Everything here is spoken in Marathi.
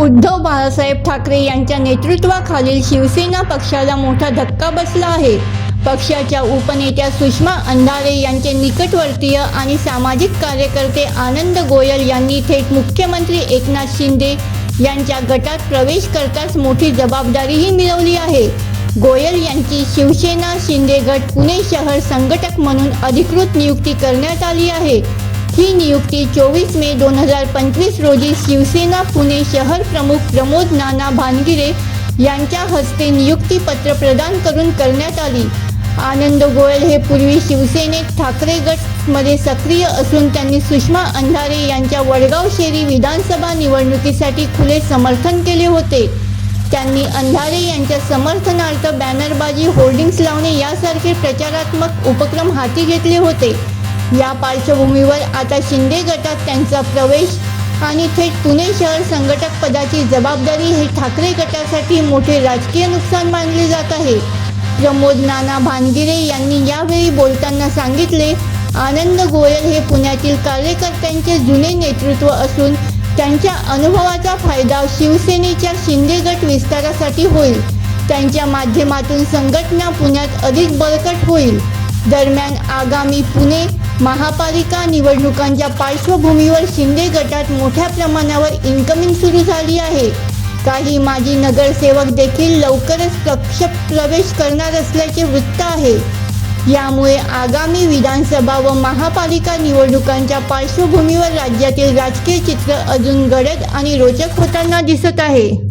उद्धव बाळासाहेब ठाकरे यांच्या नेतृत्वाखालील शिवसेना पक्षाला मोठा धक्का बसला आहे. पक्षाच्या उपनेत्या सुषमा अंधारे यांचे निकटवर्तीय आणि सामाजिक कार्यकर्ते आनंद गोयल यांनी थेट मुख्यमंत्री एकनाथ शिंदे यांच्या गटात प्रवेश करताच मोठी जबाबदारीही मिळवली आहे. गोयल यांची शिवसेना शिंदे गट पुणे शहर संघटक म्हणून अधिकृत नियुक्ती करण्यात आली आहे. ही नियुक्ती चोवीस मे दोन हजार पंचवीस रोजी शिवसेना पुणे शहर प्रमुख प्रमोद नाना भानगिरे यांच्या हस्ते नियुक्तीपत्र प्रदान करून करण्यात आली. आनंद गोयल हे पूर्वी शिवसेनेत ठाकरे गटमध्ये सक्रिय असून त्यांनी सुषमा अंधारे यांच्या वडगाव शेरी विधानसभा निवडणुकीसाठी खुले समर्थन केले होते. त्यांनी अंधारे यांच्या समर्थनार्थ बॅनरबाजी होर्डिंग्स लावणे यासारखे प्रचारात्मक उपक्रम हाती घेतले होते. या पार्श्वभूमीवर आता शिंदे गटात त्यांचा प्रवेश आणि थेट पुणे शहर संघटक पदाची जबाबदारी हे ठाकरे गटासाठी मोठे राजकीय नुकसान मानले जात आहे. प्रमोद नाना भानगिरे यांनी यावेळी बोलताना सांगितले आनंद गोयल हे पुण्यातील कार्यकर्त्यांचे जुने नेतृत्व असून त्यांच्या अनुभवाचा फायदा शिवसेनेच्या शिंदे गट विस्तारासाठी होईल. त्यांच्या माध्यमातून संघटना पुण्यात अधिक बळकट होईल. दरम्यान आगामी पुणे महापालिका निवडणुकांच्या पार्श्वभूमीवर शिंदे गटात मोठ्या प्रमाणावर इन्कमिंग सुरू झाली आहे. काही माजी नगरसेवक देखील लवकरच पक्ष प्रवेश करणार असल्याचे वृत्त आहे. यामुळे आगामी विधानसभा व महापालिका निवडणुकांच्या पार्श्वभूमीवर राज्यातील राजकीय चित्र अजून गडद आणि रोचक होताना दिसत आहे.